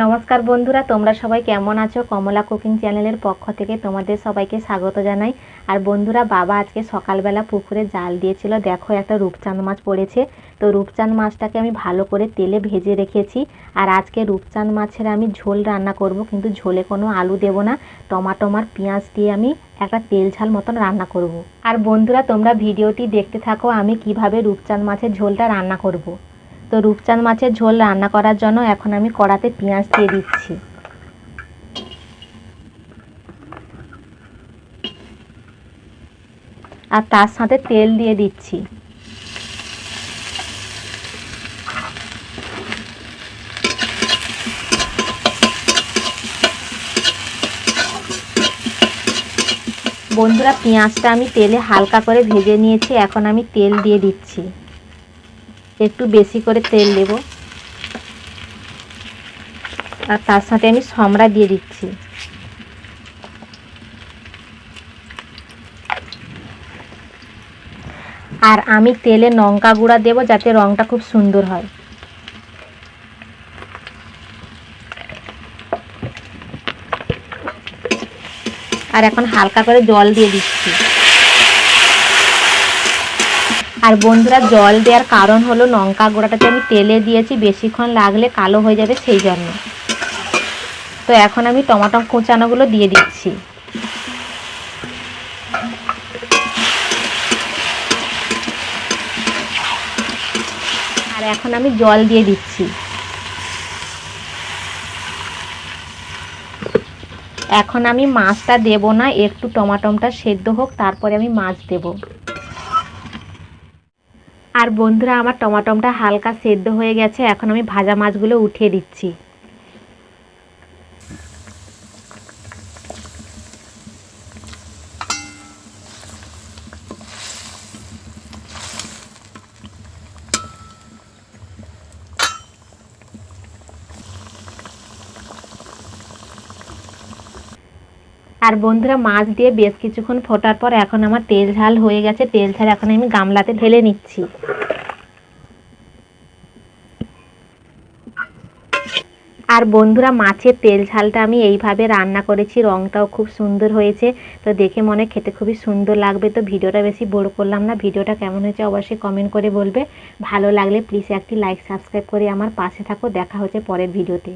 নমস্কার বন্ধুরা, তোমরা সবাই কেমন আছো? কমলা কুকিং চ্যানেলের পক্ষ থেকে তোমাদের সবাইকে স্বাগত জানাই। আর বন্ধুরা, বাবা আজকে সকালবেলা পুকুরে জাল দিয়েছিল। দেখো, একটা রূপচাঁদ মাছ পড়েছে। তো রূপচাঁদ মাছটাকে আমি ভালো করে তেলে ভেজে রেখেছি। আর আজকে রূপচাঁদ মাছের আমি ঝোল রান্না করব, কিন্তু ঝোলে কোনো আলু দেব না। টমাটোমার পেঁয়াজ দিয়ে আমি একটা তেল ঝাল মতন রান্না করব। আর বন্ধুরা, তোমরা ভিডিওটি দেখতে থাকো, আমি কীভাবে রূপচাঁদ মাছের ঝোলটা রান্না করব। তো রূপচাঁদ মাছের ঝোল রান্না করার জন্য এখন আমি কড়াতে পেঁয়াজ দিয়ে দিচ্ছি। আর তার সাথে তেল দিয়ে দিচ্ছি। বন্ধুরা, পেঁয়াজটা আমি তেলে হালকা করে ভেজে নিয়েছি, এখন আমি তেল দিয়ে দিচ্ছি। একটু বেশি করে তেল দেব। আর তার সাথে আমি সমরা দিয়ে দিচ্ছি। আর আমি তেলে লঙ্কা গুঁড়া দেব যাতে রঙটা খুব সুন্দর হয়। আর এখন হালকা করে জল দিয়ে দিচ্ছি। আর বন্ধুরা, জল দেওয়ার কারণ হলো লঙ্কা গুঁড়াটাতে আমি তেলে দিয়েছি, বেশিক্ষণ লাগলে কালো হয়ে যাবে সেই জন্য। তো এখন আমি টমাটো কোঁচানোগুলো দিয়ে দিচ্ছি। আর এখন আমি জল দিয়ে দিচ্ছি। এখন আমি মাছটা দেব না, একটু টমাটমটা সেদ্ধ হোক, তারপরে আমি মাছ দেব। আর বন্ধুরা আমার টমাটমটা হালকা সেদ্ধ হয়ে গেছে। এখন আমি ভাজা মাছগুলো উঠিয়ে দিচ্ছি। আর বন্ধুরা মাছ দিয়ে বেশ কিছুক্ষণ ফোটার পর এখন আমার তেল ঝাল হয়ে গেছে। তেল ঝাল এখন আমি গামলাতে ঢেলে নিচ্ছি। আর বন্ধুরা মাছের তেল ঝালটা আমি এইভাবে রান্না করেছি রঙটাও খুব সুন্দর হয়েছে। তো দেখে মনে খেতে খুবই সুন্দর লাগবে। তো ভিডিওটা বেশি বড় করলাম না। ভিডিওটা কেমন হয়েছে অবশ্যই কমেন্ট করে বলবে। ভালো লাগলে প্লিজ একটি লাইক সাবস্ক্রাইব করে আমার পাশে থাকো। দেখা হচ্ছে পরের ভিডিওতে।